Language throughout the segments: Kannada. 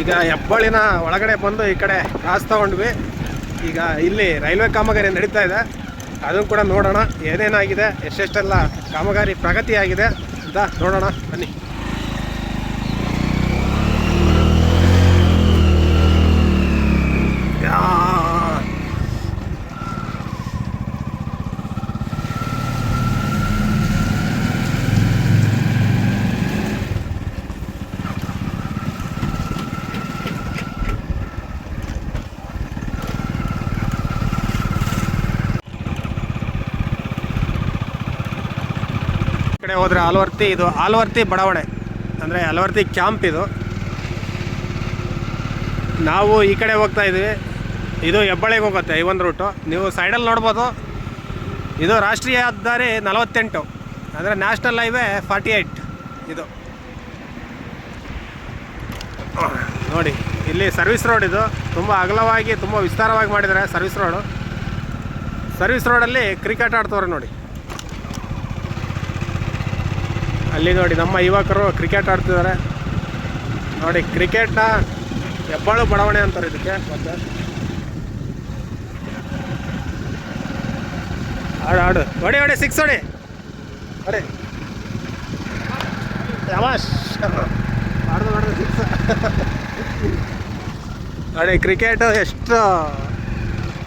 ಈಗ ಹೆಬ್ಬಳ್ಳಿನ ಒಳಗಡೆ ಬಂದು ಈ ಕಡೆ ಕ್ರಾಸ್ ತಗೊಂಡ್ವಿ. ಈಗ ಇಲ್ಲಿ ರೈಲ್ವೆ ಕಾಮಗಾರಿ ನಡೀತಾ ಇದೆ. ಅದನ್ನು ಕೂಡ ನೋಡೋಣ. ಏನೇನಾಗಿದೆ, ಎಷ್ಟೆಷ್ಟೆಲ್ಲ ಕಾಮಗಾರಿ ಪ್ರಗತಿಯಾಗಿದೆ ಅಂತ ನೋಡೋಣ. ಬನ್ನಿ ಯಾ ಈ ಕಡೆ ಹೋದ್ರೆ ಆಲ್ವರ್ತಿ, ಇದು ಆಲ್ವರ್ತಿ ಬಡಾವಣೆ. ಅಂದರೆ ಆಲ್ವರ್ತಿ ಕ್ಯಾಂಪ್ ಇದು. ನಾವು ಈ ಕಡೆ ಹೋಗ್ತಾ ಇದ್ದೀವಿ. ಇದು ಹೆಬ್ಬಳ್ಳಿಗೆ ಹೋಗುತ್ತೆ, ಈ ಒಂದು ರೂಟು. ನೀವು ಸೈಡಲ್ಲಿ ನೋಡ್ಬೋದು, ಇದು ರಾಷ್ಟ್ರೀಯ ಹೆದ್ದಾರಿ ನಲವತ್ತೆಂಟು. ಅಂದರೆ ನ್ಯಾಷನಲ್ ಹೈವೇ ಫಾರ್ಟಿ ಏಯ್ಟ್ ಇದು. ನೋಡಿ, ಇಲ್ಲಿ ಸರ್ವಿಸ್ ರೋಡ್ ಇದು. ತುಂಬ ಅಗಲವಾಗಿ, ತುಂಬ ವಿಸ್ತಾರವಾಗಿ ಮಾಡಿದ್ದಾರೆ ಸರ್ವಿಸ್ ರೋಡು. ಸರ್ವಿಸ್ ರೋಡಲ್ಲಿ ಕ್ರಿಕೆಟ್ ಆಡ್ತವ್ರೆ ನೋಡಿ. ಅಲ್ಲಿ ನೋಡಿ ನಮ್ಮ ಯುವಕರು ಕ್ರಿಕೆಟ್ ಆಡ್ತಿದ್ದಾರೆ. ನೋಡಿ ಕ್ರಿಕೆಟ್ನ ಹೆಬ್ಬಾಳು ಬಡಾವಣೆ ಅಂತಾರೆ ಇದಕ್ಕೆ. ಮತ್ತೆ ಆಡು ಆಡು. ಹೊಡಿ ಹೊಡಿ ಸಿಕ್ಸ್ ಹೊಡಿ. ಹೊಡಿ. ಹೊಡೆದು ಸಿಕ್ಸ್ ನೋಡಿ ಕ್ರಿಕೆಟ್ ಎಷ್ಟು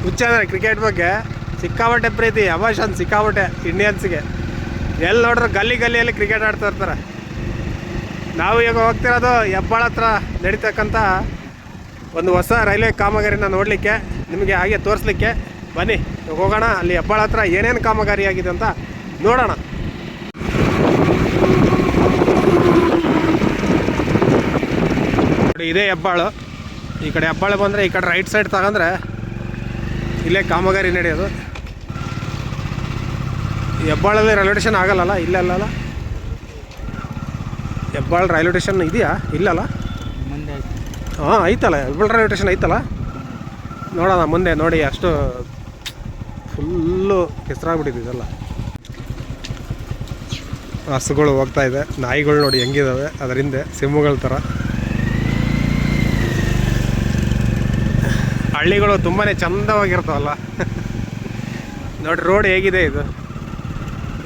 ಹುಚ್ಚ ಕ್ರಿಕೆಟ್ ಬಗ್ಗೆ ಸಿಕ್ಕಾಪಟ್ಟೆ ಪ್ರೀತಿ ಯಮಾಶ್ ಅಂತ ಸಿಕ್ಕಾಪಟ್ಟೆ ಇಂಡಿಯನ್ಸ್ಗೆ ಎಲ್ಲಿ ನೋಡ್ರು ಗಲ್ಲಿ ಗಲ್ಲಿಯಲ್ಲಿ ಕ್ರಿಕೆಟ್ ಆಡ್ತಾ ಇರ್ತಾರೆ. ನಾವು ಈಗ ಹೋಗ್ತಿರೋದು ಹೆಬ್ಬಾಳ ಹತ್ರ ನಡೀತಕ್ಕಂಥ ಒಂದು ಹೊಸ ರೈಲ್ವೆ ಕಾಮಗಾರಿನ ನೋಡಲಿಕ್ಕೆ, ನಿಮಗೆ ಹಾಗೆ ತೋರಿಸ್ಲಿಕ್ಕೆ ಬನ್ನಿ. ಹೋಗೋಣ, ಅಲ್ಲಿ ಹೆಬ್ಬಾಳ ಹತ್ರ ಏನೇನು ಕಾಮಗಾರಿ ಆಗಿದೆ ಅಂತ ನೋಡೋಣ. ನೋಡಿ, ಇದೇ ಹೆಬ್ಬಾಳು. ಈ ಕಡೆ ಹೆಬ್ಬಾಳು ಬಂದರೆ ಈ ಕಡೆ ರೈಟ್ ಸೈಡ್ ತಗೊಂಡ್ರೆ ಇಲ್ಲೇ ಕಾಮಗಾರಿ ನಡೆಯೋದು. ಹೆಬ್ಬಾಳಲ್ಲಿ ರೈಲ್ವೆ ಸ್ಟೇಷನ್ ಆಗಲ್ಲಲ್ಲ? ಇಲ್ಲಲ್ಲ ಹೆಬ್ಬಾಳ ರೈಲ್ವೆ ಸ್ಟೇಷನ್ ಇದೆಯಾ? ಇಲ್ಲಲ್ಲ ಹಾಂ ಐತಲ್ಲ. ಹೆಬ್ಬಾಳ ರೈಲ್ವೆ ಸ್ಟೇಷನ್ ಐತಲ್ಲ? ನೋಡೋಣ ಮುಂದೆ ನೋಡಿ ಅಷ್ಟು ಫುಲ್ಲು ಕೆಸರಾಗ್ಬಿಟ್ಟಿದೆ ಇದೆಲ್ಲ. ಹಸುಗಳು ಹೋಗ್ತಾ ಇದೆ. ನಾಯಿಗಳು ನೋಡಿ ಹೆಂಗಿದಾವೆ. ಅದರಿಂದ ಸಿಂಹಗಳ ಥರ ಹಳ್ಳಿಗಳು ತುಂಬಾ ಚಂದವಾಗಿರ್ತಾವಲ್ಲ. ನೋಡಿ ರೋಡ್ ಹೇಗಿದೆ ಇದು?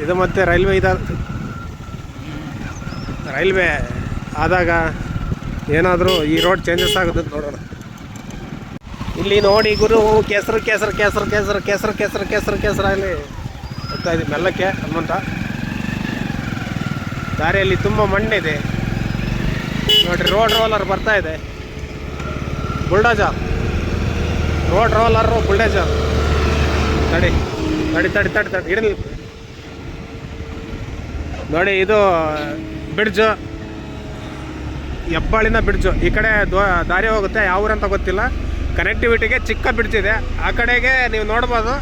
ಇದು ಮತ್ತೆ ರೈಲ್ವೆ ಇದ, ರೈಲ್ವೆ ಆದಾಗ ಏನಾದರೂ ಈ ರೋಡ್ ಚೇಂಜಸ್ ಆಗುತ್ತೆ ನೋಡೋಣ. ಇಲ್ಲಿ ನೋಡಿ ಗುರು, ಕೆಸರು ಕೆಸರು ಕೆಸರು ಕೆಸರು ಕೆಸರು ಕೆಸರು ಕೆಸರು, ಕೇಸರ ಹೋಗ್ತಾ ಇದ್ದೀವಿ ಮೆಲ್ಲಕ್ಕೆ ಹನುಮಂತ. ದಾರಿಯಲ್ಲಿ ತುಂಬ ಮಣ್ಣಿದೆ. ನೋಡಿರಿ ರೋಡ್ ರೋಲರ್ ಬರ್ತಾ ಇದೆ. ಬುಲ್ಡೋಜರ್ ರೋಡ್ ರೋಲರು ಬುಲ್ಡೇಜರ್ ತಡಿ ತಡಿ ತಡಿ ತಡಿ ತಡಿ, ಇಡಲಿ. ನೋಡಿ, ಇದು ಬ್ರಿಡ್ಜು ಹೆಬ್ಬಾಳಿನ ಬ್ರಿಡ್ಜು ಈ ಕಡೆ ದಾರಿ ಹೋಗುತ್ತೆ, ಯಾವ ಊರಂತ ಗೊತ್ತಿಲ್ಲ. ಕನೆಕ್ಟಿವಿಟಿಗೆ ಚಿಕ್ಕ ಬ್ರಿಡ್ಜ್ ಇದೆ. ಆ ಕಡೆಗೆ ನೀವು ನೋಡ್ಬೋದು,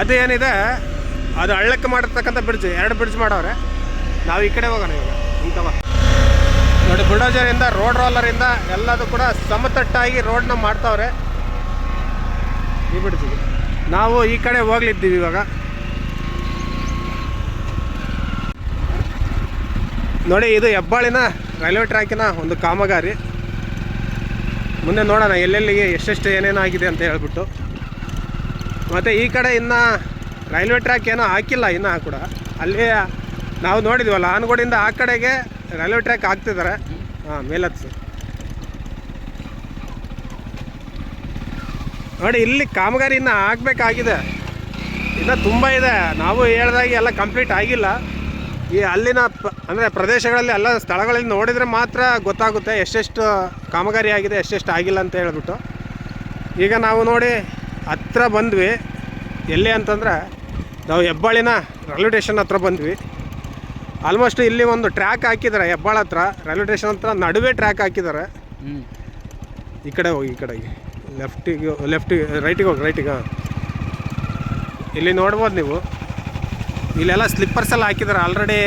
ಅದು ಏನಿದೆ, ಅದು ಹಳ್ಳಕ್ಕೆ ಮಾಡಿರ್ತಕ್ಕಂಥ ಬ್ರಿಡ್ಜ್ ಎರಡು ಬ್ರಿಡ್ಜ್ ಮಾಡವ್ರೆ ನಾವು ಈ ಕಡೆ ಹೋಗೋಣ ಇವಾಗ. ಇಂಥವ ನೋಡಿ ಬುಲ್ಡೋಜರಿಂದ ರೋಡ್ ರೋಲರಿಂದ ಎಲ್ಲದೂ ಕೂಡ ಸಮತಟ್ಟಾಗಿ ರೋಡ್ನ ಮಾಡ್ತಾವ್ರೆ ಈ ಬ್ರಿಡ್ಜಿಗೆ ನಾವು ಈ ಕಡೆ ಹೋಗ್ಲಿದ್ದೀವಿ ಇವಾಗ. ನೋಡಿ, ಇದು ಹೆಬ್ಬಾಳಿನ ರೈಲ್ವೆ ಟ್ರ್ಯಾಕಿನ ಒಂದು ಕಾಮಗಾರಿ. ಮುಂದೆ ನೋಡೋಣ, ಎಲ್ಲೆಲ್ಲಿಗೆ ಎಷ್ಟೆಷ್ಟು ಏನೇನಾಗಿದೆ ಅಂತ ಹೇಳ್ಬಿಟ್ಟು. ಮತ್ತು ಈ ಕಡೆ ಇನ್ನು ರೈಲ್ವೆ ಟ್ರ್ಯಾಕ್ ಏನೋ ಹಾಕಿಲ್ಲ ಇನ್ನೂ ಕೂಡ. ಅಲ್ಲಿ ನಾವು ನೋಡಿದ್ವಲ್ಲ, ಆನಗೋಡಿಂದ ಆ ಕಡೆಗೆ ರೈಲ್ವೆ ಟ್ರ್ಯಾಕ್ ಹಾಕ್ತಿದ್ದಾರೆ ಹಾಂ, ಮೇಲತ್ಸು. ನೋಡಿ, ಇಲ್ಲಿ ಕಾಮಗಾರಿ ಇನ್ನೂ ಆಗಬೇಕಾಗಿದೆ. ಇನ್ನೂ ತುಂಬ ಇದೆ. ನಾವು ಹೇಳ್ದಾಗೆ ಎಲ್ಲ ಕಂಪ್ಲೀಟ್ ಆಗಿಲ್ಲ. ಈ ಅಲ್ಲಿನ ಪ ಅಂದರೆ ಪ್ರದೇಶಗಳಲ್ಲಿ ಎಲ್ಲ ಸ್ಥಳಗಳಲ್ಲಿ ನೋಡಿದರೆ ಮಾತ್ರ ಗೊತ್ತಾಗುತ್ತೆ ಎಷ್ಟೆಷ್ಟು ಕಾಮಗಾರಿ ಆಗಿದೆ ಎಷ್ಟೆಷ್ಟು ಆಗಿಲ್ಲ ಅಂತ ಹೇಳಿಬಿಟ್ಟು. ಈಗ ನಾವು ನೋಡಿ ಹತ್ರ ಬಂದ್ವಿ. ಎಲ್ಲಿ ಅಂತಂದರೆ ನಾವು ಹೆಬ್ಬಾಳಿನ ರೈಲ್ವೆ ಸ್ಟೇಷನ್ ಹತ್ರ ಬಂದ್ವಿ. ಆಲ್ಮೋಸ್ಟ್ ಇಲ್ಲಿ ಒಂದು ಟ್ರ್ಯಾಕ್ ಹಾಕಿದ್ದಾರೆ ಹೆಬ್ಬಾಳ ಹತ್ರ. ರೈಲ್ವೆ ಸ್ಟೇಷನ್ ಹತ್ರ ನಡುವೆ ಟ್ರ್ಯಾಕ್ ಹಾಕಿದ್ದಾರೆ. ಈ ಕಡೆ ಹೋಗಿ ಈ ಕಡೆಗೆ ಲೆಫ್ಟಿಗೆ ಲೆಫ್ಟಿಗೆ ರೈಟಿಗೆ ಹೋಗಿ ರೈಟಿಗೆ ಇಲ್ಲಿ ನೋಡ್ಬೋದು ನೀವು. ಇಲ್ಲೆಲ್ಲ ಸ್ಲಿಪ್ಪರ್ಸ್ ಎಲ್ಲ ಹಾಕಿದ್ದಾರೆ ಆಲ್ರೆಡಿ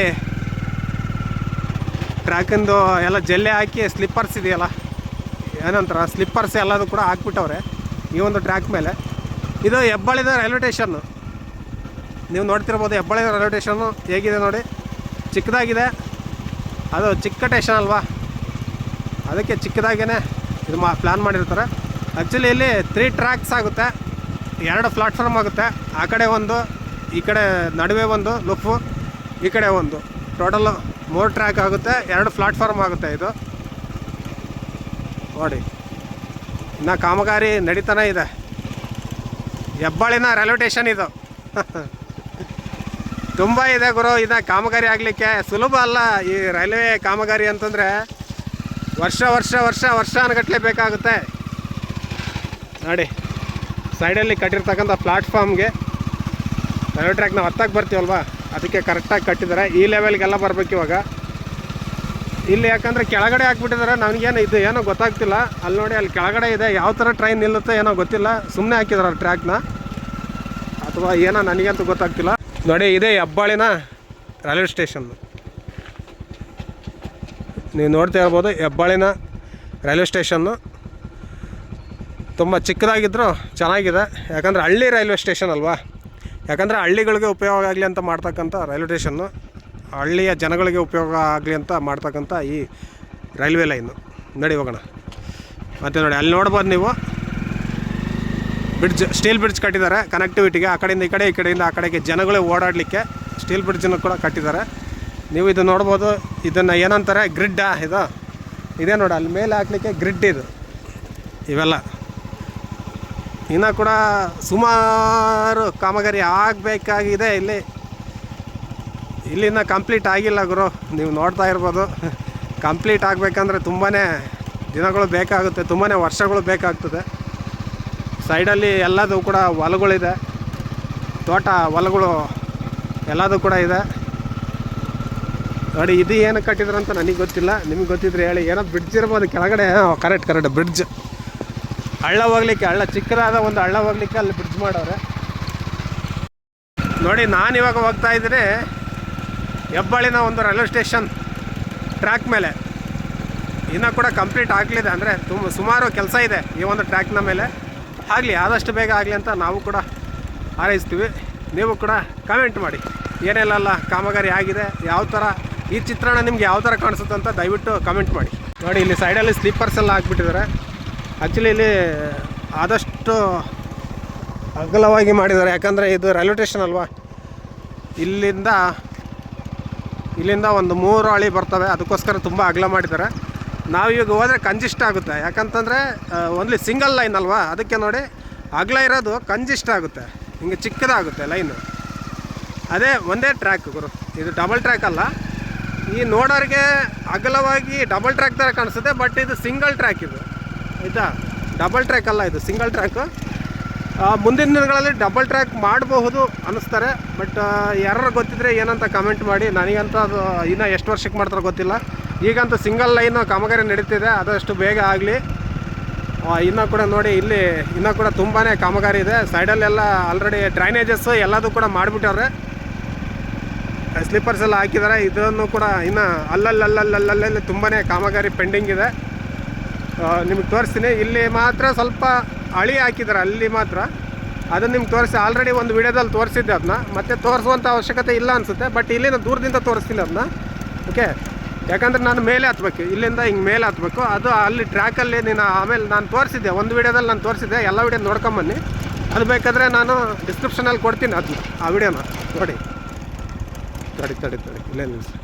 ಟ್ರ್ಯಾಕಿಂದು ಎಲ್ಲ ಜಲ್ಲೆ ಹಾಕಿ ಸ್ಲಿಪ್ಪರ್ಸ್ ಇದೆಯಲ್ಲ? ಏನಂತಾರ? ಸ್ಲಿಪ್ಪರ್ಸ್ ಎಲ್ಲದು ಕೂಡ ಹಾಕ್ಬಿಟ್ಟವ್ರೆ ಈ ಒಂದು ಟ್ರ್ಯಾಕ್ ಮೇಲೆ. ಇದು ಹೆಬ್ಬಳ್ಳಿದ ರೈಲ್ವೆ ಸ್ಟೇಷನ್ನು ನೀವು ನೋಡ್ತಿರ್ಬೋದು ಹೆಬ್ಬಾಳಿದ ರೈಲ್ವೆ ಸ್ಟೇಷನ್ನು ಹೇಗಿದೆ ನೋಡಿ. ಚಿಕ್ಕದಾಗಿದೆ. ಅದು ಚಿಕ್ಕ ಟೇಷನ್ ಅಲ್ವಾ? ಅದಕ್ಕೆ ಚಿಕ್ಕದಾಗೇ ಇದು ಮಾ ಪ್ಲ್ಯಾನ್ ಮಾಡಿರ್ತಾರೆ. ಆ್ಯಕ್ಚುಲಿ ಇಲ್ಲಿ ತ್ರೀ ಟ್ರ್ಯಾಕ್ಸ್ ಆಗುತ್ತೆ. ಎರಡು ಪ್ಲಾಟ್ಫಾರ್ಮ್ ಆಗುತ್ತೆ. ಆ ಕಡೆ ಒಂದು ಈ ಕಡೆ ನಡುವೆ ಒಂದು, ಲುಫು, ಈ ಕಡೆ ಒಂದು. ಟೋಟಲ್ ಮೂರು ಟ್ರ್ಯಾಕ್ ಆಗುತ್ತೆ, ಎರಡು ಪ್ಲಾಟ್ಫಾರ್ಮ್ ಆಗುತ್ತೆ ಇದು. ನೋಡಿ, ಇನ್ನು ಕಾಮಗಾರಿ ನಡೀತಾನೆ ಇದೆ. ಹೆಬ್ಬಾಳಿನ ರೈಲ್ವೆ ಸ್ಟೇಷನ್ ಇದು. ತುಂಬ ಇದೆ ಗುರು, ಇನ್ನು ಕಾಮಗಾರಿ ಆಗಲಿಕ್ಕೆ. ಸುಲಭ ಅಲ್ಲ ಈ ರೈಲ್ವೆ ಕಾಮಗಾರಿ ಅಂತಂದರೆ. ವರ್ಷ ವರ್ಷ ವರ್ಷ ವರ್ಷ ಅನ್ಗಟ್ಲೆ ಬೇಕಾಗುತ್ತೆ. ನೋಡಿ ಸೈಡಲ್ಲಿ ಕಟ್ಟಿರ್ತಕ್ಕಂಥ ಪ್ಲಾಟ್ಫಾರ್ಮ್ಗೆ ರೈಲ್ವೆ ಟ್ರ್ಯಾಕ್ ನಾವು ಹತ್ತಕ್ಕೆ ಬರ್ತೀವಲ್ವಾ ಅದಕ್ಕೆ ಕರೆಕ್ಟಾಗಿ ಕಟ್ಟಿದ್ದಾರೆ ಈ ಲೆವೆಲ್ಗೆಲ್ಲ ಬರಬೇಕು ಇವಾಗ. ಇಲ್ಲಿ ಯಾಕಂದರೆ ಕೆಳಗಡೆ ಹಾಕ್ಬಿಟ್ಟಿದ್ದಾರೆ ನನಗೇನು ಇದು ಏನೋ ಗೊತ್ತಾಗ್ತಿಲ್ಲ. ಅಲ್ಲಿ ನೋಡಿ, ಅಲ್ಲಿ ಕೆಳಗಡೆ ಇದೆ. ಯಾವ ಥರ ಟ್ರೈನ್ ನಿಲ್ಲುತ್ತೆ ಏನೋ ಗೊತ್ತಿಲ್ಲ. ಸುಮ್ಮನೆ ಹಾಕಿದ್ದಾರೆ ಟ್ರ್ಯಾಕ್ನ ಅಥವಾ ಏನೋ ನನಗಂತೂ ಗೊತ್ತಾಗ್ತಿಲ್ಲ. ನೋಡಿ, ಇದೇ ಹೆಬ್ಬಾಳಿನ ರೈಲ್ವೆ ಸ್ಟೇಷನ್ ನೀವು ನೋಡ್ತಾ ಇರ್ಬೋದು, ಹೆಬ್ಬಾಳಿನ ರೈಲ್ವೆ ಸ್ಟೇಷನ್ನು ತುಂಬ ಚಿಕ್ಕದಾಗಿದ್ದರೂ ಚೆನ್ನಾಗಿದೆ. ಯಾಕಂದರೆ ಹಳ್ಳಿ ರೈಲ್ವೆ ಸ್ಟೇಷನ್ ಅಲ್ವಾ? ಯಾಕಂದರೆ ಹಳ್ಳಿಗಳಿಗೆ ಉಪಯೋಗ ಆಗಲಿ ಅಂತ ಮಾಡ್ತಕ್ಕಂಥ ರೈಲ್ವೆ ಸ್ಟೇಷನ್ನು ಹಳ್ಳಿಯ ಜನಗಳಿಗೆ ಉಪಯೋಗ ಆಗಲಿ ಅಂತ ಮಾಡ್ತಕ್ಕಂಥ ಈ ರೈಲ್ವೆ ಲೈನು. ನಡಿ ಹೋಗೋಣ. ಮತ್ತು ನೋಡಿ, ಅಲ್ಲಿ ನೋಡ್ಬೋದು ನೀವು. ಬ್ರಿಡ್ಜ್, ಸ್ಟೀಲ್ ಬ್ರಿಡ್ಜ್ ಕಟ್ಟಿದ್ದಾರೆ ಕನೆಕ್ಟಿವಿಟಿಗೆ ಆ ಕಡೆಯಿಂದ ಈ ಕಡೆ, ಈ ಕಡೆಯಿಂದ ಆ ಕಡೆಗೆ ಜನಗಳೇ ಓಡಾಡಲಿಕ್ಕೆ ಸ್ಟೀಲ್ ಬ್ರಿಡ್ಜನ್ನು ಕೂಡ ಕಟ್ಟಿದ್ದಾರೆ. ನೀವು ಇದು ನೋಡ್ಬೋದು, ಇದನ್ನು ಏನಂತಾರೆ? ಗ್ರಿಡ್ಡಾ ಇದು? ಇದೇ ನೋಡಿ, ಅಲ್ಲಿ ಮೇಲೆ ಹಾಕ್ಲಿಕ್ಕೆ ಗ್ರಿಡ್ ಇದು. ಇವೆಲ್ಲ. ಇನ್ನು ಕೂಡ ಸುಮಾರು ಕಾಮಗಾರಿ ಆಗಬೇಕಾಗಿದೆ. ಇಲ್ಲಿ ಇಲ್ಲಿನ ಕಂಪ್ಲೀಟ್ ಆಗಿಲ್ಲ ಗುರು. ನೀವು ನೋಡ್ತಾ ಇರ್ಬೋದು. ಕಂಪ್ಲೀಟ್ ಆಗಬೇಕಂದ್ರೆ ತುಂಬಾ ದಿನಗಳು ಬೇಕಾಗುತ್ತೆ ತುಂಬಾ ವರ್ಷಗಳು ಬೇಕಾಗ್ತದೆ. ಸೈಡಲ್ಲಿ ಎಲ್ಲದೂ ಕೂಡ ಹೊಲಗಳಿದೆ. ತೋಟ, ಹೊಲಗಳು ಎಲ್ಲದೂ ಕೂಡ ಇದೆ. ನೋಡಿ, ಇದು ಏನು ಕಟ್ಟಿದ್ರು ಅಂತ ನನಗೆ ಗೊತ್ತಿಲ್ಲ. ನಿಮಗೆ ಗೊತ್ತಿದ್ರೆ ಹೇಳಿ. ಏನೋ ಬ್ರಿಡ್ಜ್ ಇರ್ಬೋದು, ಕೆಳಗಡೆ, ಕರೆಕ್ಟ್ ಕರೆಕ್ಟ್ ಬ್ರಿಡ್ಜ್ ಹಳ್ಳ ಹೋಗ್ಲಿಕ್ಕೆ, ಹಳ್ಳ ಚಿಕ್ಕದಾದ ಒಂದು ಹಳ್ಳ ಹೋಗ್ಲಿಕ್ಕೆ ಅಲ್ಲಿ ಬ್ರಿಡ್ಜ್ ಮಾಡವ್ರೆ ನೋಡಿ, ನಾನು ಇವಾಗ ಹೋಗ್ತಾ ಇದ್ದೀನಿ ಹೆಬ್ಬಾಳಿನ ಒಂದು ರೈಲ್ವೆ ಸ್ಟೇಷನ್ ಟ್ರ್ಯಾಕ್ ಮೇಲೆ. ಇನ್ನೂ ಕೂಡ ಕಂಪ್ಲೀಟ್ ಆಗಲಿದೆ ಅಂದರೆ ತುಂಬ ಸುಮಾರು ಕೆಲಸ ಇದೆ ಈ ಒಂದು ಟ್ರ್ಯಾಕ್ನ ಮೇಲೆ. ಆಗಲಿ, ಆದಷ್ಟು ಬೇಗ ಆಗಲಿ ಅಂತ ನಾವು ಕೂಡ ಹಾರೈಸ್ತೀವಿ. ನೀವು ಕೂಡ ಕಮೆಂಟ್ ಮಾಡಿ. ಏನೆಲ್ಲ ಕಾಮಗಾರಿ ಆಗಿದೆ, ಯಾವ ಥರ ಈ ಚಿತ್ರಣ ನಿಮ್ಗೆ ಯಾವ ಥರ ಕಾಣಿಸುತ್ತೆ ಅಂತ ದಯವಿಟ್ಟು ಕಮೆಂಟ್ ಮಾಡಿ. ನೋಡಿ, ಇಲ್ಲಿ ಸೈಡಲ್ಲಿ ಸ್ಲೀಪರ್ಸ್ ಎಲ್ಲ ಹಾಕ್ಬಿಟ್ಟಿದ್ದಾರೆ. ಆ್ಯಕ್ಚುಲಿ ಇಲ್ಲಿ ಆದಷ್ಟು ಅಗಲವಾಗಿ ಮಾಡಿದ್ದಾರೆ. ಯಾಕಂದರೆ ಇದು ರೈಲ್ವೆ ಸ್ಟೇಷನ್ ಅಲ್ವಾ? ಇಲ್ಲಿಂದ ಇಲ್ಲಿಂದ ಒಂದು ಮೂರು ಹಳಿ ಬರ್ತವೆ. ಅದಕ್ಕೋಸ್ಕರ ತುಂಬ ಅಗಲ ಮಾಡಿದ್ದಾರೆ. ನಾವು ಈಗ ಹೋದರೆ ಕಂಜಿಷ್ಟ ಆಗುತ್ತೆ. ಯಾಕಂತಂದರೆ ಓನ್ಲಿ ಸಿಂಗಲ್ ಲೈನ್ ಅಲ್ವಾ? ಅದಕ್ಕೆ ನೋಡಿ, ಅಗಲ ಇರೋದು ಕಂಜಿಷ್ಟ ಆಗುತ್ತೆ. ಹಿಂಗೆ ಚಿಕ್ಕದಾಗುತ್ತೆ ಲೈನು. ಅದೇ ಒಂದೇ ಟ್ರ್ಯಾಕ್ ಗುರು. ಇದು ಡಬಲ್ ಟ್ರ್ಯಾಕ್ ಅಲ್ಲ. ಈ ನೋಡೋರಿಗೆ ಅಗಲವಾಗಿ ಡಬಲ್ ಟ್ರ್ಯಾಕ್ ಥರ ಕಾಣಿಸುತ್ತೆ ಬಟ್ ಇದು ಸಿಂಗಲ್ ಟ್ರ್ಯಾಕ್ ಇದು. ಆಯಿತಾ? ಡಬಲ್ ಟ್ರ್ಯಾಕ್ ಅಲ್ಲ ಇದು ಸಿಂಗಲ್ ಟ್ರ್ಯಾಕು ಮುಂದಿನ ದಿನಗಳಲ್ಲಿ ಡಬಲ್ ಟ್ರ್ಯಾಕ್ ಮಾಡಬಹುದು ಅನ್ನಿಸ್ತಾರೆ ಬಟ್ ಯಾರು ಗೊತ್ತಿದ್ರೆ ಏನಂತ ಕಮೆಂಟ್ ಮಾಡಿ. ನನಗಂತ ಅದು ಇನ್ನೂ ಎಷ್ಟು ವರ್ಷಕ್ಕೆ ಮಾಡ್ತಾರೋ ಗೊತ್ತಿಲ್ಲ. ಈಗಂತೂ ಸಿಂಗಲ್ ಲೈನ್ ಕಾಮಗಾರಿ ನಡೀತಿದೆ, ಆದಷ್ಟು ಬೇಗ ಆಗಲಿ. ಇನ್ನೂ ಕೂಡ ನೋಡಿ, ಇಲ್ಲಿ ಇನ್ನೂ ಕೂಡ ತುಂಬಾ ಕಾಮಗಾರಿ ಇದೆ. ಸೈಡಲ್ಲೆಲ್ಲ ಆಲ್ರೆಡಿ ಡ್ರೈನೇಜಸ್ ಎಲ್ಲದೂ ಕೂಡ ಮಾಡಿಬಿಟ್ಟವ್ರೆ. ಸ್ಲೀಪರ್ಸ್ ಎಲ್ಲ ಹಾಕಿದ್ದಾರೆ ಇದನ್ನು ಕೂಡ ಇನ್ನು ಅಲ್ಲಲ್ಲಲ್ಲಲ್ಲಲ್ಲಲ್ಲಿ ತುಂಬಾ ಕಾಮಗಾರಿ ಪೆಂಡಿಂಗ್ ಇದೆ. ನಿಮಗೆ ತೋರಿಸ್ತೀನಿ. ಇಲ್ಲಿ ಮಾತ್ರ ಸ್ವಲ್ಪ ಅಳಿ ಹಾಕಿದ್ದಾರೆ, ಅಲ್ಲಿ ಮಾತ್ರ. ಅದನ್ನು ನಿಮ್ಗೆ ತೋರಿಸಿ ಆಲ್ರೆಡಿ ಒಂದು ವಿಡಿಯೋದಲ್ಲಿ ತೋರಿಸಿದ್ದೆ ಅದನ್ನ. ಮತ್ತೆ ತೋರಿಸುವಂಥ ಅವಶ್ಯಕತೆ ಇಲ್ಲ ಅನಿಸುತ್ತೆ ಬಟ್ ಇಲ್ಲಿನ ದೂರದಿಂದ ತೋರಿಸ್ತೀನಿ ಅದನ್ನ. ಓಕೆ ಯಾಕಂದರೆ ನಾನು ಮೇಲೆ ಹತ್ಬೇಕು. ಇಲ್ಲಿಂದ ಹಿಂಗೆ ಮೇಲೆ ಹತ್ಬೇಕು. ಅದು ಅಲ್ಲಿ ಟ್ರ್ಯಾಕಲ್ಲಿ ನೀನು ಆಮೇಲೆ ನಾನು ತೋರಿಸಿದ್ದೆ, ಒಂದು ವಿಡಿಯೋದಲ್ಲಿ ನಾನು ತೋರಿಸಿದ್ದೆ, ಎಲ್ಲ ವೀಡಿಯೋ ನೋಡ್ಕೊಂಬನ್ನಿ. ಅದು ಬೇಕಾದರೆ ನಾನು ಡಿಸ್ಕ್ರಿಪ್ಷನಲ್ಲಿ ಕೊಡ್ತೀನಿ ಅದನ್ನ, ಆ ವಿಡಿಯೋನ. ನೋಡಿ. ತಡಿ ತಡಿ ತಡಿ. ಇಲ್ಲೇ ನಿಲ್ಲಿಸಿ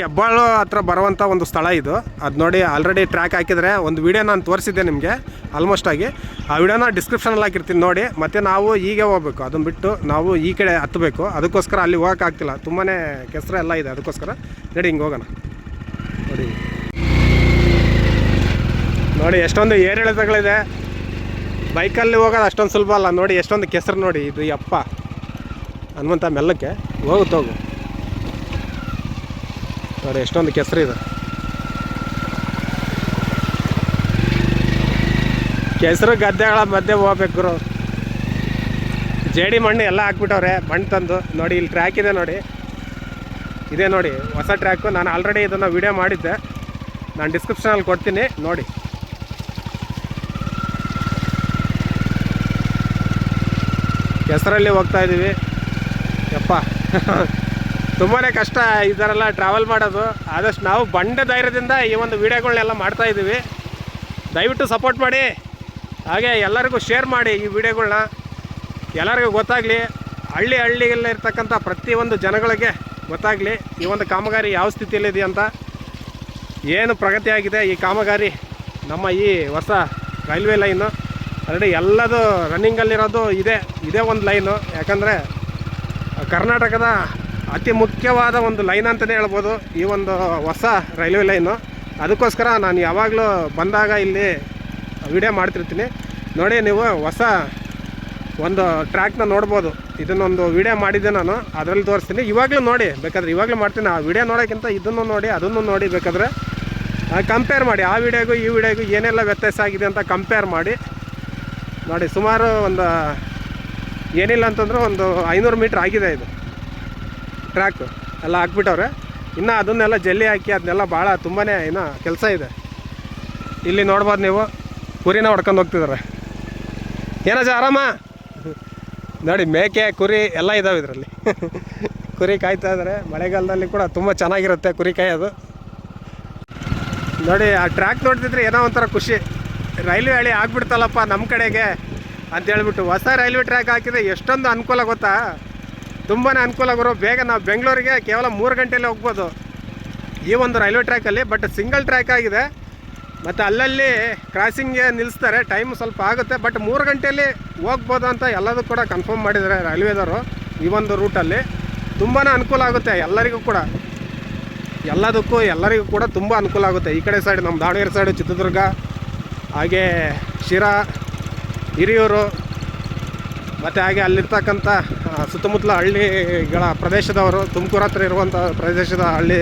ಹೆಬ್ಬಾಳು ಹತ್ರ ಬರುವಂಥ ಒಂದು ಸ್ಥಳ ಇದು. ಅದು ನೋಡಿ ಆಲ್ರೆಡಿ ಟ್ರ್ಯಾಕ್ ಹಾಕಿದರೆ ಒಂದು ವಿಡಿಯೋ ನಾನು ತೋರಿಸಿದ್ದೆ ನಿಮಗೆ ಆಲ್ಮೋಸ್ಟ್ ಆಗಿ. ಆ ವಿಡಿಯೋನ ಡಿಸ್ಕ್ರಿಪ್ಷನಲ್ಲಿ ಹಾಕಿರ್ತೀನಿ ನೋಡಿ. ಮತ್ತು ನಾವು ಹೀಗೆ ಹೋಗ್ಬೇಕು. ಅದನ್ನು ಬಿಟ್ಟು ನಾವು ಈ ಕಡೆ ಹತ್ತಬೇಕು ಅದಕ್ಕೋಸ್ಕರ ಅಲ್ಲಿ ಹೋಗೋಕ್ಕಾಗ್ತಿಲ್ಲ ತುಂಬಾ ಕೆಸರು ಎಲ್ಲ ಇದೆ. ಅದಕ್ಕೋಸ್ಕರ ನಡಿ ಹಿಂಗೆ ಹೋಗೋಣ. ನೋಡಿ. ನೋಡಿ, ಎಷ್ಟೊಂದು ಏರಿಳಿತಗಳಿದೆ. ಬೈಕಲ್ಲಿ ಹೋಗೋದು ಅಷ್ಟೊಂದು ಸುಲಭ ಅಲ್ಲ. ನೋಡಿ, ಎಷ್ಟೊಂದು ಕೆಸರು ನೋಡಿ. ಇದು ಯಪ್ಪ. ಹನುಮಂತ ಮೆಲ್ಲಕ್ಕೆ. ಹೋಗುತ್ತೆ ಹೋಗು ನೋಡಿ ಎಷ್ಟೊಂದು ಕೆಸರು ಇದೆ. ಕೆಸರು ಗದ್ದೆಗಳ ಮಧ್ಯೆ ಹೋಗ್ಬೇಕು ಜೇಡಿ ಮಣ್ಣು ಎಲ್ಲ ಹಾಕ್ಬಿಟ್ಟವ್ರೆ, ಮಣ್ಣು ತಂದು. ನೋಡಿ, ಇಲ್ಲಿ ಟ್ರ್ಯಾಕ್ ಇದೆ ನೋಡಿ. ಇದೆ ನೋಡಿ, ಹೊಸ ಟ್ರ್ಯಾಕು ನಾನು ಆಲ್ರೆಡಿ ಇದನ್ನು ವಿಡಿಯೋ ಮಾಡಿದ್ದೆ. ನಾನು ಡಿಸ್ಕ್ರಿಪ್ಷನಲ್ಲಿ ಕೊಡ್ತೀನಿ, ನೋಡಿ. ಕೆಸರಲ್ಲಿ ಹೋಗ್ತಾ ಇದ್ದೀವಿ ಯಪ್ಪ. ತುಂಬಾ ಕಷ್ಟ ಈ ಟ್ರಾವೆಲ್ ಮಾಡೋದು. ಆದಷ್ಟು ನಾವು ಬಂಡ ಧೈರ್ಯದಿಂದ ಈ ಒಂದು ವೀಡಿಯೋಗಳನ್ನೆಲ್ಲ ಮಾಡ್ತಾ ಇದ್ದೀವಿ. ದಯವಿಟ್ಟು ಸಪೋರ್ಟ್ ಮಾಡಿ. ಹಾಗೆ ಎಲ್ಲರಿಗೂ ಶೇರ್ ಮಾಡಿ ಈ ವಿಡಿಯೋಗಳನ್ನ ಎಲ್ಲರಿಗೂ ಗೊತ್ತಾಗಲಿ, ಹಳ್ಳಿ ಹಳ್ಳಿಯಲ್ಲಿರ್ತಕ್ಕಂಥ ಪ್ರತಿಯೊಂದು ಜನಗಳಿಗೆ ಗೊತ್ತಾಗಲಿ, ಈ ಒಂದು ಕಾಮಗಾರಿ ಯಾವ ಸ್ಥಿತಿಯಲ್ಲಿದೆ ಅಂತ. ಏನು ಪ್ರಗತಿ ಆಗಿದೆ ಈ ಕಾಮಗಾರಿ, ನಮ್ಮ ಈ ಹೊಸ ರೈಲ್ವೆ ಲೈನು. ಆಲ್ರೆಡಿ ಎಲ್ಲದು ರನ್ನಿಂಗಲ್ಲಿರೋದು ಇದೆ, ಇದೇ ಒಂದು ಲೈನು. ಯಾಕಂದರೆ ಕರ್ನಾಟಕದ ಅತಿ ಮುಖ್ಯವಾದ ಒಂದು ಲೈನ್ ಅಂತಲೇ ಹೇಳ್ಬೋದು. ಈ ಒಂದು ಹೊಸ ರೈಲ್ವೆ ಲೈನು. ಅದಕ್ಕೋಸ್ಕರ ನಾನು ಯಾವಾಗಲೂ ಬಂದಾಗ ಇಲ್ಲಿ ವಿಡಿಯೋ ಮಾಡ್ತಿರ್ತೀನಿ. ನೋಡಿ ನೀವು ಹೊಸ ಒಂದು ಟ್ರ್ಯಾಕ್ನ ನೋಡ್ಬೋದು. ಇದನ್ನೊಂದು ವಿಡಿಯೋ ಮಾಡಿದ್ದೆ ನಾನು. ಅದರಲ್ಲಿ ತೋರಿಸ್ತೀನಿ. ಇವಾಗಲೂ ನೋಡಿ, ಬೇಕಾದ್ರೆ ಇವಾಗಲೂ ಮಾಡ್ತೀನಿ. ಆ ವಿಡಿಯೋ ನೋಡೋಕ್ಕಿಂತ ಇದನ್ನು ನೋಡಿ, ಅದನ್ನು ನೋಡಿ ಬೇಕಾದ್ರೆ ಕಂಪೇರ್ ಮಾಡಿ. ಆ ವಿಡಿಯೋಗೂ ಈ ವಿಡಿಯೋಗೂ ಏನೆಲ್ಲ ವ್ಯತ್ಯಾಸ ಆಗಿದೆ ಅಂತ ಕಂಪೇರ್ ಮಾಡಿ. ನೋಡಿ, ಸುಮಾರು ಒಂದು ಏನಿಲ್ಲ ಅಂತಂದ್ರೆ ಒಂದು ಐನೂರು ಮೀಟ್ರ್ ಆಗಿದೆ ಇದು. ಟ್ರ್ಯಾಕು ಎಲ್ಲ ಹಾಕ್ಬಿಟ್ಟವ್ರೆ. ಇನ್ನು ಅದನ್ನೆಲ್ಲ ಜಲ್ಲಿ ಹಾಕಿ ಅದನ್ನೆಲ್ಲ ಭಾಳ ತುಂಬಾ ಇನ್ನೂ ಕೆಲಸ ಇದೆ. ಇಲ್ಲಿ ನೋಡ್ಬೋದು ನೀವು, ಕುರಿನ ಹೊಡ್ಕೊಂಡು ಹೋಗ್ತಿದ್ದಾರೆ ಏನಜ ಆರಾಮ? ನೋಡಿ, ಮೇಕೆ, ಕುರಿ ಎಲ್ಲ ಇದಾವೆ ಇದರಲ್ಲಿ. ಕುರಿ ಕಾಯ್ತಾ ಇದ್ದಾರೆ ಮಳೆಗಾಲದಲ್ಲಿ ಕೂಡ ತುಂಬ ಚೆನ್ನಾಗಿರುತ್ತೆ ಕುರಿ ಕಾಯೋದು. ನೋಡಿ, ಆ ಟ್ರ್ಯಾಕ್ ನೋಡ್ತಿದ್ರೆ ಏನೋ ಒಂಥರ ಖುಷಿ. ರೈಲ್ವೆ ಹಳಿ ಆಗ್ಬಿಡ್ತಲ್ಲಪ್ಪ ನಮ್ಮ ಕಡೆಗೆ ಅಂತ ಹೇಳ್ಬಿಟ್ಟು ಹೊಸ ರೈಲ್ವೆ ಟ್ರ್ಯಾಕ್ ಹಾಕಿದ್ರೆ ಎಷ್ಟೊಂದು ಅನುಕೂಲ ಗೊತ್ತಾ? ತುಂಬಾ ಅನುಕೂಲ ಗುರು. ಬೇಗ ನಾವು ಬೆಂಗಳೂರಿಗೆ ಕೇವಲ ಮೂರು ಗಂಟೆಯಲ್ಲಿ ಹೋಗ್ಬೋದು. ಈ ಒಂದು ರೈಲ್ವೆ ಟ್ರ್ಯಾಕಲ್ಲಿ ಬಟ್ ಸಿಂಗಲ್ ಟ್ರ್ಯಾಕ್ ಆಗಿದೆ. ಮತ್ತು ಅಲ್ಲಲ್ಲಿ ಕ್ರಾಸಿಂಗ್ಗೆ ನಿಲ್ಲಿಸ್ತಾರೆ ಟೈಮ್ ಸ್ವಲ್ಪ ಆಗುತ್ತೆ ಬಟ್ ಮೂರು ಗಂಟೆಯಲ್ಲಿ ಹೋಗ್ಬೋದು ಅಂತ ಎಲ್ಲದೂ ಕೂಡ ಕನ್ಫರ್ಮ್ ಮಾಡಿದ್ದಾರೆ ರೈಲ್ವೇದವರು ಈ ಒಂದು ರೂಟಲ್ಲಿ ತುಂಬಾ ಅನುಕೂಲ ಆಗುತ್ತೆ ಎಲ್ಲರಿಗೂ ಕೂಡ. ಎಲ್ಲದಕ್ಕೂ, ಎಲ್ಲರಿಗೂ ಕೂಡ ತುಂಬ ಅನುಕೂಲ ಆಗುತ್ತೆ. ಈ ಕಡೆ ಸೈಡ್ ನಮ್ಮ ದಾವಣಗೆರೆ ಸೈಡು ಚಿತ್ರದುರ್ಗ, ಹಾಗೆ ಶಿರಾ, ಹಿರಿಯೂರು, ಮತ್ತು ಹಾಗೆ ಅಲ್ಲಿರ್ತಕ್ಕಂಥ ಸುತ್ತಮುತ್ತಲ ಹಳ್ಳಿಗಳ ಪ್ರದೇಶದವರು, ತುಮಕೂರು ಹತ್ರ ಇರುವಂಥ ಪ್ರದೇಶದ ಹಳ್ಳಿ,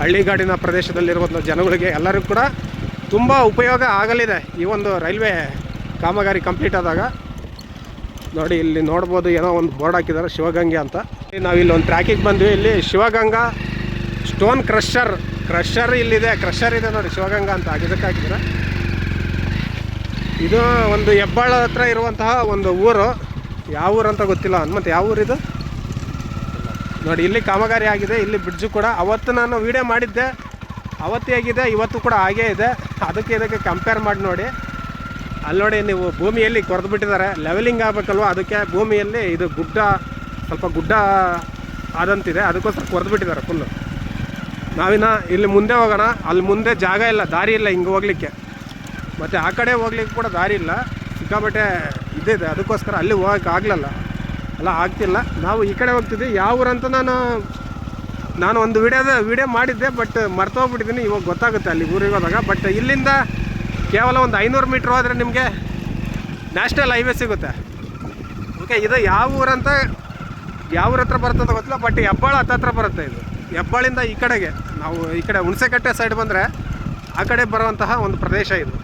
ಹಳ್ಳಿಗಾಡಿನ ಪ್ರದೇಶದಲ್ಲಿರುವಂಥ ಜನಗಳಿಗೆ ಎಲ್ಲರಿಗೂ ಕೂಡ ತುಂಬ ಉಪಯೋಗ ಆಗಲಿದೆ ಈ ಒಂದು ರೈಲ್ವೆ ಕಾಮಗಾರಿ ಕಂಪ್ಲೀಟ್ ಆದಾಗ. ನೋಡಿ, ಇಲ್ಲಿ ನೋಡ್ಬೋದು, ಏನೋ ಒಂದು ಬೋರ್ಡ್ ಹಾಕಿದ್ದಾರೆ, ಶಿವಗಂಗೆ ಅಂತ. ಇಲ್ಲಿ ಒಂದು ಟ್ರ್ಯಾಕಿಗೆ ಬಂದ್ವಿ, ಇಲ್ಲಿ ಶಿವಗಂಗಾ ಸ್ಟೋನ್ ಕ್ರಷರ್ ಕ್ರಷರ್ ಇಲ್ಲಿದೆ ಕ್ರಷರ್ ಇದೆ ನೋಡಿ, ಶಿವಗಂಗಾ ಅಂತ ಇದಕ್ಕೆ ಹಾಕಿದ್ದಾರೆ. ಇದು ಒಂದು ಹೆಬ್ಬಾಳ ಹತ್ರ ಇರುವಂತಹ ಒಂದು ಊರು. ಯಾವ ಊರು ಅಂತ ಗೊತ್ತಿಲ್ಲ. ಹನುಮಂತ, ಯಾವ ಊರಿದು ನೋಡಿ, ಇಲ್ಲಿ ಕಾಮಗಾರಿ ಆಗಿದೆ. ಇಲ್ಲಿ ಬ್ರಿಡ್ಜು ಕೂಡ. ಅವತ್ತು ನಾನು ವಿಡಿಯೋ ಮಾಡಿದ್ದೆ. ಅವತ್ತು ಹೇಗಿದೆ, ಇವತ್ತು ಕೂಡ ಹಾಗೇ ಇದೆ. ಅದಕ್ಕೆ ಇದಕ್ಕೆ ಕಂಪೇರ್ ಮಾಡಿ ನೋಡಿ. ಅಲ್ಲಿ ನೋಡಿ, ನೀವು ಭೂಮಿಯಲ್ಲಿ ಕೊರೆದು ಬಿಟ್ಟಿದ್ದಾರೆ ಲೆವೆಲಿಂಗ್ ಆಗಬೇಕಲ್ವ? ಅದಕ್ಕೆ ಭೂಮಿಯಲ್ಲಿ ಇದು ಗುಡ್ಡ, ಸ್ವಲ್ಪ ಗುಡ್ಡ ಆದಂತಿದೆ. ಅದಕ್ಕೋಸ್ಕರ ಕೊರೆದು ಬಿಟ್ಟಿದ್ದಾರೆ ಫುಲ್ಲು ನಾವಿನ್ನ ಇಲ್ಲಿ ಮುಂದೆ ಹೋಗೋಣ. ಅಲ್ಲಿ ಮುಂದೆ ಜಾಗ ಇಲ್ಲ. ದಾರಿ ಇಲ್ಲ ಹಿಂಗೆ ಹೋಗ್ಲಿಕ್ಕೆ. ಮತ್ತು ಆ ಕಡೆ ಹೋಗ್ಲಿಕ್ಕೆ ಕೂಡ ದಾರಿ ಇಲ್ಲ. ಸಿಕ್ಕಾಬಟ್ಟೆ ಇದಿದೆ ಅದಕ್ಕೋಸ್ಕರ ಅಲ್ಲಿ ಹೋಗಕ್ಕೆ ಆಗಲಲ್ಲ. ಅಲ್ಲ, ಆಗ್ತಿಲ್ಲ. ನಾವು ಈ ಕಡೆ ಹೋಗ್ತಿದ್ವಿ. ಯಾವ ಊರಂತ ನಾನು ನಾನು ಒಂದು ವಿಡಿಯೋದ ವಿಡಿಯೋ ಮಾಡಿದ್ದೆ ಬಟ್ ಮರ್ತೋಗ್ಬಿಟ್ಟಿದ್ದೀನಿ ಇವಾಗ ಗೊತ್ತಾಗುತ್ತೆ ಅಲ್ಲಿ ಊರಿಗೆ ಹೋದಾಗ. ಬಟ್ ಇಲ್ಲಿಂದ ಕೇವಲ ಒಂದು ಐನೂರು ಮೀಟ್ರ್ ಹೋದರೆ ನಿಮಗೆ ನ್ಯಾಷನಲ್ ಹೈವೇ ಸಿಗುತ್ತೆ. ಓಕೆ ಇದು ಯಾವ ಊರಂತ, ಯಾವ ಊರ ಹತ್ರ ಬರ್ತದೆ ಗೊತ್ತಿಲ್ಲ ಬಟ್ ಹೆಬ್ಬಾಳ ಹತ್ತತ್ರ ಬರುತ್ತೆ ಇದು. ಹೆಬ್ಬಾಳಿಂದ ಈ ಕಡೆಗೆ. ನಾವು ಈ ಕಡೆ ಹುಣಸೆಕಟ್ಟೆ ಸೈಡ್ ಬಂದರೆ ಆ ಕಡೆ ಬರುವಂತಹ ಒಂದು ಪ್ರದೇಶ ಇದು.